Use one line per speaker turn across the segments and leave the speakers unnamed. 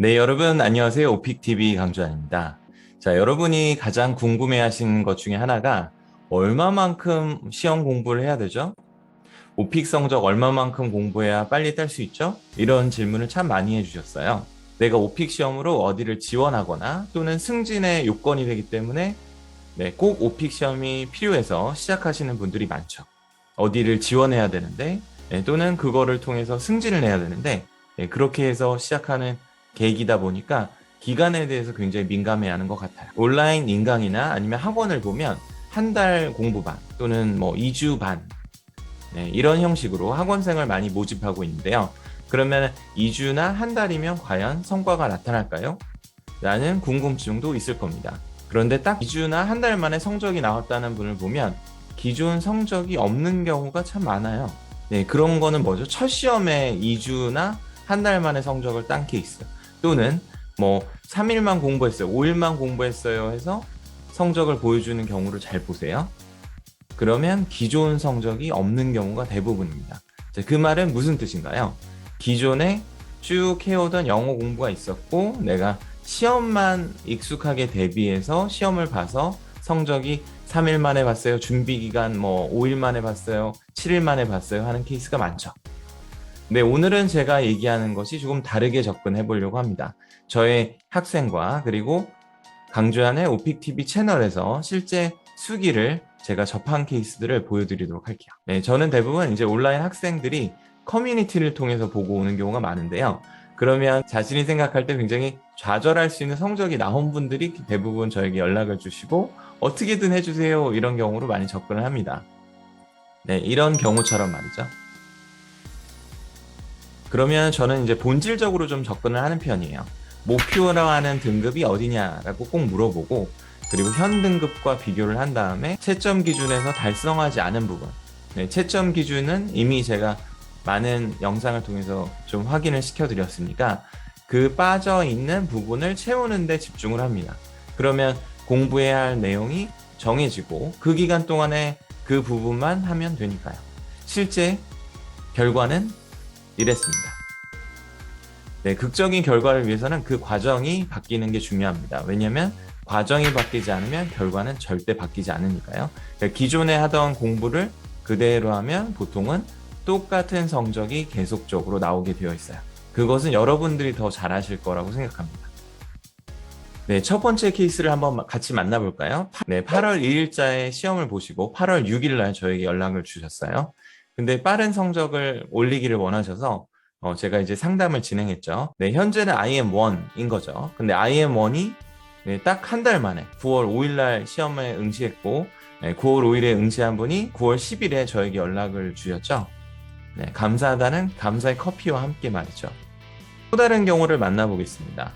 네, 여러분 안녕하세요. 오픽TV 강주환입니다. 자, 여러분이 가장 궁금해하시는 것 중에 하나가 얼마만큼 시험 공부를 해야 되죠? 오픽 성적 얼마만큼 공부해야 빨리 딸 수 있죠? 이런 질문을 참 많이 해주셨어요. 내가 오픽 시험으로 어디를 지원하거나 또는 승진의 요건이 되기 때문에 네, 꼭 오픽 시험이 필요해서 시작하시는 분들이 많죠. 어디를 지원해야 되는데 네, 또는 그거를 통해서 승진을 해야 되는데 네, 그렇게 해서 시작하는 계기다 보니까 기간에 대해서 굉장히 민감해하는 것 같아요. 온라인 인강이나 아니면 학원을 보면 한 달 공부 반 또는 뭐 2주 반 네, 이런 형식으로 학원생을 많이 모집하고 있는데요. 그러면 2주나 한 달이면 과연 성과가 나타날까요? 라는 궁금증도 있을 겁니다. 그런데 딱 2주나 한 달 만에 성적이 나왔다는 분을 보면 기존 성적이 없는 경우가 참 많아요. 네, 그런 거는 뭐죠? 첫 시험에 2주나 한 달 만에 성적을 딴 케이스. 또는 뭐 3일만 공부했어요. 5일만 공부했어요 해서 성적을 보여주는 경우를 잘 보세요. 그러면 기존 성적이 없는 경우가 대부분입니다. 자, 그 말은 무슨 뜻인가요? 기존에 쭉 해오던 영어 공부가 있었고 내가 시험만 익숙하게 대비해서 시험을 봐서 성적이 3일 만에 봤어요. 준비 기간 뭐 5일 만에 봤어요. 7일 만에 봤어요. 하는 케이스가 많죠. 네, 오늘은 제가 얘기하는 것이 조금 다르게 접근해 보려고 합니다. 저의 학생과 그리고 강주한의 오픽TV 채널에서 실제 수기를 제가 접한 케이스들을 보여드리도록 할게요. 네, 저는 대부분 이제 온라인 학생들이 커뮤니티를 통해서 보고 오는 경우가 많은데요. 그러면 자신이 생각할 때 굉장히 좌절할 수 있는 성적이 나온 분들이 대부분 저에게 연락을 주시고 어떻게든 해주세요 이런 경우로 많이 접근을 합니다. 네, 이런 경우처럼 말이죠. 그러면 저는 이제 본질적으로 좀 접근을 하는 편이에요. 목표로 하는 등급이 어디냐라고 꼭 물어보고 그리고 현 등급과 비교를 한 다음에 채점 기준에서 달성하지 않은 부분 네, 채점 기준은 이미 제가 많은 영상을 통해서 좀 확인을 시켜드렸으니까 그 빠져 있는 부분을 채우는 데 집중을 합니다. 그러면 공부해야 할 내용이 정해지고 그 기간 동안에 그 부분만 하면 되니까요. 실제 결과는 이랬습니다. 네, 극적인 결과를 위해서는 그 과정이 바뀌는 게 중요합니다. 왜냐하면 과정이 바뀌지 않으면 결과는 절대 바뀌지 않으니까요. 그러니까 기존에 하던 공부를 그대로 하면 보통은 똑같은 성적이 계속적으로 나오게 되어 있어요. 그것은 여러분들이 더 잘하실 거라고 생각합니다. 네, 첫 번째 케이스를 한번 같이 만나볼까요? 네, 8월 2일자에 시험을 보시고 8월 6일날 저에게 연락을 주셨어요. 근데 빠른 성적을 올리기를 원하셔서 어, 제가 이제 상담을 진행했죠. 네, 현재는 IM1인 거죠. 근데 IM1이 네, 딱 한 달 만에 9월 5일날 시험에 응시했고 네, 9월 5일에 응시한 분이 9월 10일에 저에게 연락을 주셨죠. 네, 감사하다는 감사의 커피와 함께 말이죠. 또 다른 경우를 만나보겠습니다.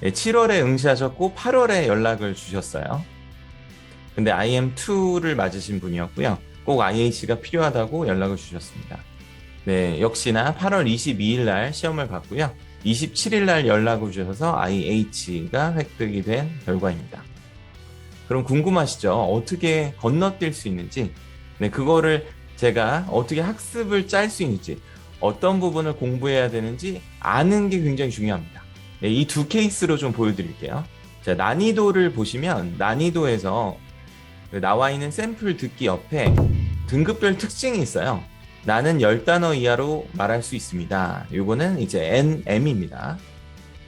네, 7월에 응시하셨고 8월에 연락을 주셨어요. 근데 IM2를 맞으신 분이었고요. 꼭 IH가 필요하다고 연락을 주셨습니다. 네, 역시나 8월 22일 날 시험을 봤고요. 27일 날 연락을 주셔서 IH가 획득이 된 결과입니다. 그럼 궁금하시죠? 어떻게 건너뛸 수 있는지, 네, 그거를 제가 어떻게 학습을 짤 수 있는지, 어떤 부분을 공부해야 되는지 아는 게 굉장히 중요합니다. 네, 이 두 케이스로 좀 보여드릴게요. 자, 난이도를 보시면 난이도에서 그 나와 있는 샘플 듣기 옆에 등급별 특징이 있어요. 나는 10단어 이하로 말할 수 있습니다. 요거는 이제 NM입니다.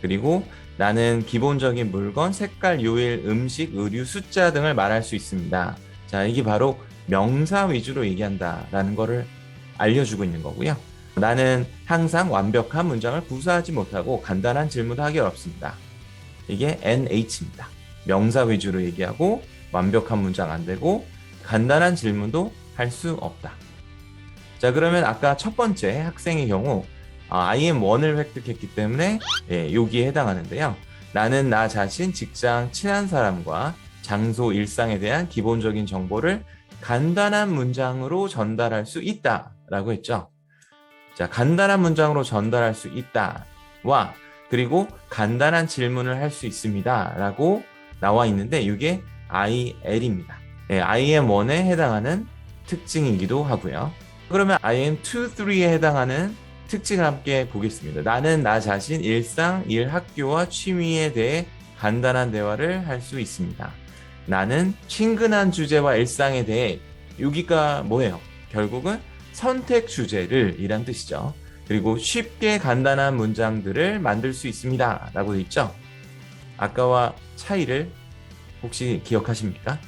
그리고 나는 기본적인 물건, 색깔, 요일, 음식, 의류, 숫자 등을 말할 수 있습니다. 자, 이게 바로 명사 위주로 얘기한다라는 거를 알려주고 있는 거고요. 나는 항상 완벽한 문장을 구사하지 못하고 간단한 질문도 하기 어렵습니다. 이게 NH입니다. 명사 위주로 얘기하고 완벽한 문장 안 되고 간단한 질문도 할 수 없다. 자 그러면 아까 첫 번째 학생의 경우 아, IM1을 획득했기 때문에 예, 여기에 해당하는데요. 나는 나 자신, 직장, 친한 사람과 장소, 일상에 대한 기본적인 정보를 간단한 문장으로 전달할 수 있다 라고 했죠. 자, 간단한 문장으로 전달할 수 있다 와 그리고 간단한 질문을 할 수 있습니다 라고 나와 있는데 이게 IL입니다. 예, IM1에 해당하는 특징이기도 하고요. 그러면 IM2, 3에 해당하는 특징을 함께 보겠습니다. 나는 나 자신 일상, 일, 학교와 취미에 대해 간단한 대화를 할 수 있습니다. 나는 친근한 주제와 일상에 대해 여기가 뭐예요? 결국은 선택 주제를 이란 뜻이죠. 그리고 쉽게 간단한 문장들을 만들 수 있습니다. 라고 돼 있죠. 아까와 차이를 혹시 기억하십니까?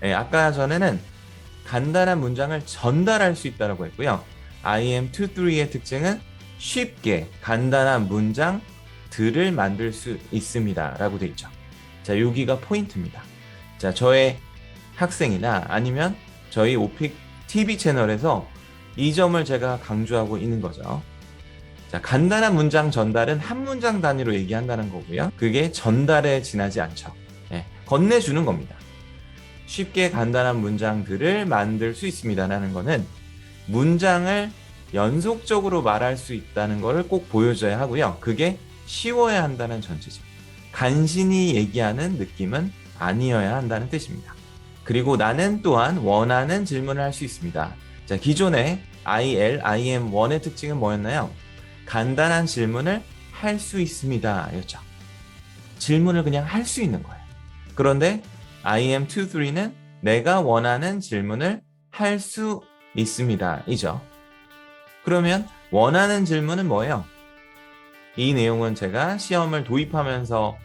네, 아까 전에는 간단한 문장을 전달할 수 있다고 했고요. IM23의 특징은 쉽게 간단한 문장들을 만들 수 있습니다. 라고 돼 있죠. 자, 여기가 포인트입니다. 자, 저의 학생이나 아니면 저희 오픽 TV 채널에서 이 점을 제가 강조하고 있는 거죠. 자, 간단한 문장 전달은 한 문장 단위로 얘기한다는 거고요. 그게 전달에 지나지 않죠. 예, 건네주는 겁니다. 쉽게 간단한 문장들을 만들 수 있습니다라는 거는 문장을 연속적으로 말할 수 있다는 것을 꼭 보여줘야 하고요. 그게 쉬워야 한다는 전제죠. 간신히 얘기하는 느낌은 아니어야 한다는 뜻입니다. 그리고 나는 또한 원하는 질문을 할 수 있습니다. 자, 기존의 IL, IM1의 특징은 뭐였나요? 간단한 질문을 할 수 있습니다. 였죠. 질문을 그냥 할 수 있는 거예요. 그런데 IM23는 내가 원하는 질문을 할 수 있습니다. 이죠. 그러면 원하는 질문은 뭐예요? 이 내용은 제가 시험을 도입하면서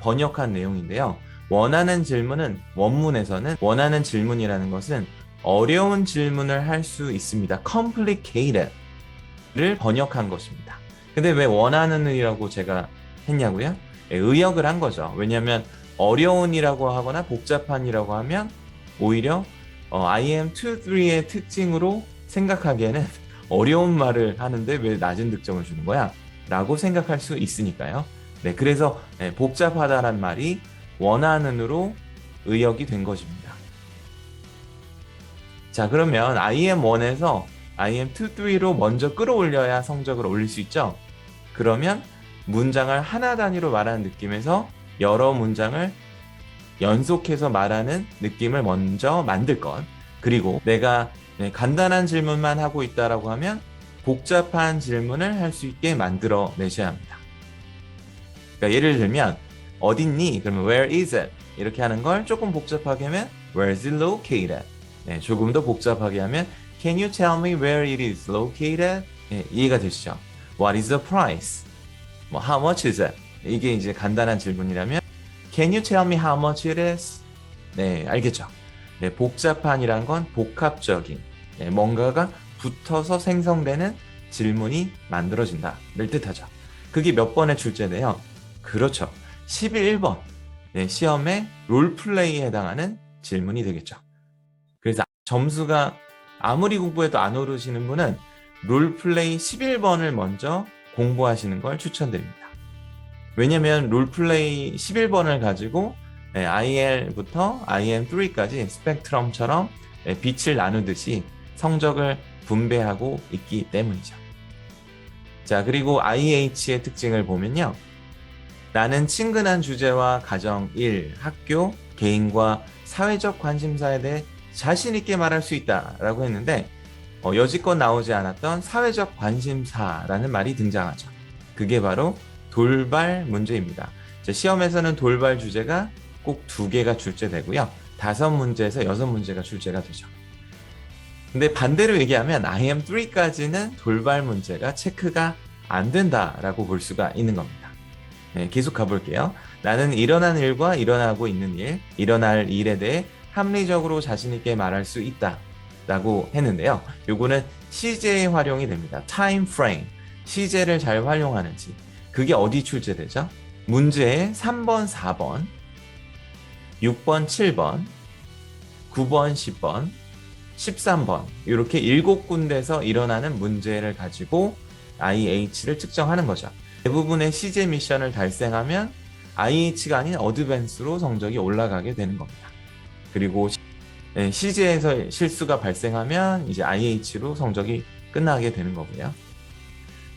번역한 내용인데요. 원하는 질문은 원문에서는 원하는 질문이라는 것은 어려운 질문을 할 수 있습니다. complicated 를 번역한 것입니다. 근데 왜 원하는이라고 제가 했냐고요? 예, 의역을 한 거죠. 왜냐하면 어려운이라고 하거나 복잡한이라고 하면 오히려 어, IM23의 특징으로 생각하기에는 어려운 말을 하는데 왜 낮은 득점을 주는 거야? 라고 생각할 수 있으니까요. 네, 그래서 네, 복잡하다란 말이 원하는으로 의역이 된 것입니다. 자, 그러면 IM1에서 IM2, 3로 먼저 끌어올려야 성적을 올릴 수 있죠? 그러면 문장을 하나 단위로 말하는 느낌에서 여러 문장을 연속해서 말하는 느낌을 먼저 만들 것. 그리고 내가 네, 간단한 질문만 하고 있다라고 하면 복잡한 질문을 할 수 있게 만들어 내셔야 합니다. 그러니까 예를 들면 어딨니? 그러면 where is it? 이렇게 하는 걸 조금 복잡하게 하면 where is it located? 네, 조금 더 복잡하게 하면 can you tell me where it is located? 네, 이해가 되시죠? what is the price? 뭐 how much is it? 이게 이제 간단한 질문이라면 can you tell me how much it is? 네, 알겠죠? 네, 복잡한이란 건 복합적인 네, 뭔가가 붙어서 생성되는 질문이 만들어진다를 뜻하죠. 그게 몇 번의 출제돼요? 그렇죠. 11번. 네, 시험에 롤플레이에 해당하는 질문이 되겠죠. 그래서 점수가 아무리 공부해도 안 오르시는 분은 롤플레이 11번을 먼저 공부하시는 걸 추천드립니다. 왜냐면 롤플레이 11번을 가지고 IL부터 IM3까지 스펙트럼처럼 빛을 나누듯이 성적을 분배하고 있기 때문이죠. 자, 그리고 IH의 특징을 보면요. 나는 친근한 주제와 가정, 일, 학교, 개인과 사회적 관심사에 대해 자신 있게 말할 수 있다 라고 했는데 어, 여지껏 나오지 않았던 사회적 관심사라는 말이 등장하죠. 그게 바로 돌발 문제입니다. 자, 시험에서는 돌발 주제가 꼭 두 개가 출제되고요. 다섯 문제에서 여섯 문제가 출제가 되죠. 근데 반대로 얘기하면 IM3까지는 돌발 문제가 체크가 안 된다라고 볼 수가 있는 겁니다. 네, 계속 가볼게요. 나는 일어난 일과 일어나고 있는 일, 일어날 일에 대해 합리적으로 자신있게 말할 수 있다. 라고 했는데요. 요거는 시제에 활용이 됩니다. time frame. 시제를 잘 활용하는지. 그게 어디 출제되죠? 문제에 3번, 4번, 6번, 7번, 9번, 10번, 13번 이렇게 7군데서 일어나는 문제를 가지고 IH를 측정하는 거죠. 대부분의 CJ 미션을 달성하면 IH가 아닌 어드밴스로 성적이 올라가게 되는 겁니다. 그리고 CJ에서 실수가 발생하면 이제 IH로 성적이 끝나게 되는 거고요.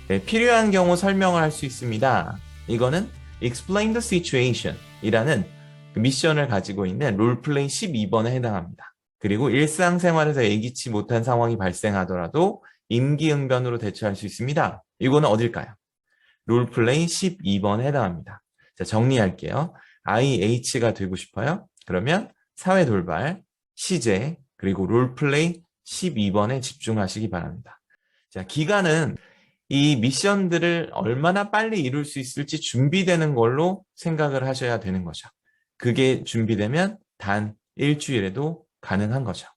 네, 필요한 경우 설명을 할 수 있습니다. 이거는 explain the situation 이라는 미션을 가지고 있는 롤플레이 12번에 해당합니다. 그리고 일상생활에서 예기치 못한 상황이 발생하더라도 임기응변으로 대처할 수 있습니다. 이거는 어딜까요? 롤플레이 12번에 해당합니다. 자, 정리할게요. IH가 되고 싶어요? 그러면 사회 돌발, 시제, 그리고 롤플레이 12번에 집중하시기 바랍니다. 자, 기간은 이 미션들을 얼마나 빨리 이룰 수 있을지 준비되는 걸로 생각을 하셔야 되는 거죠. 그게 준비되면 단 일주일에도 가능한 거죠.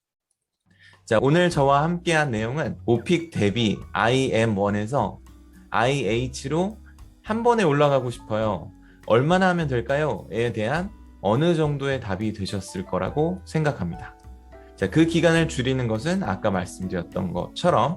자, 오늘 저와 함께한 내용은 오픽 대비 IM1에서 IH로 한 번에 올라가고 싶어요. 얼마나 하면 될까요? 에 대한 어느 정도의 답이 되셨을 거라고 생각합니다. 자, 그 기간을 줄이는 것은 아까 말씀드렸던 것처럼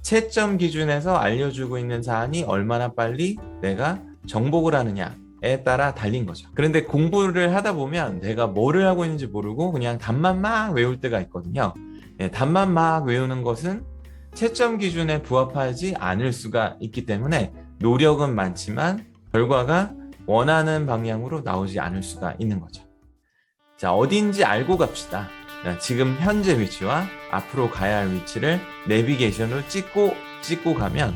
채점 기준에서 알려주고 있는 사안이 얼마나 빨리 내가 정복을 하느냐에 따라 달린 거죠. 그런데 공부를 하다 보면 내가 뭐를 하고 있는지 모르고 그냥 답만 막 외울 때가 있거든요. 예, 답만 막 외우는 것은 채점 기준에 부합하지 않을 수가 있기 때문에 노력은 많지만 결과가 원하는 방향으로 나오지 않을 수가 있는 거죠. 자, 어딘지 알고 갑시다. 자, 지금 현재 위치와 앞으로 가야 할 위치를 내비게이션으로 찍고 찍고 가면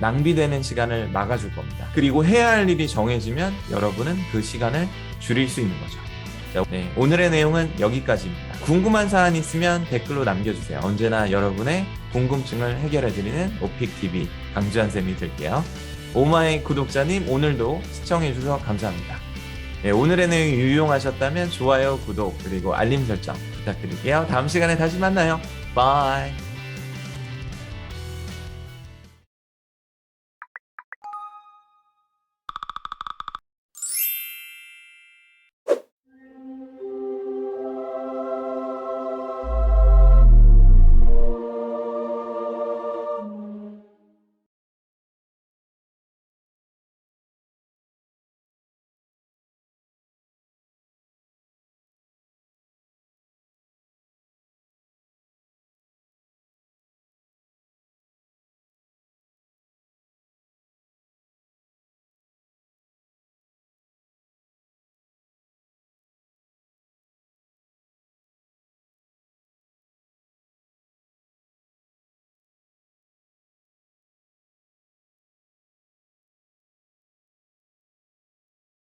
낭비되는 시간을 막아줄 겁니다. 그리고 해야 할 일이 정해지면 여러분은 그 시간을 줄일 수 있는 거죠. 자, 네, 오늘의 내용은 여기까지입니다. 궁금한 사안 있으면 댓글로 남겨주세요. 언제나 여러분의 궁금증을 해결해드리는 오픽TV 강주한 쌤이 될게요. 오마이 구독자님 오늘도 시청해주셔서 감사합니다. 네, 오늘의 내용이 유용하셨다면 좋아요, 구독, 그리고 알림 설정 부탁드릴게요. 다음 시간에 다시 만나요. 바이.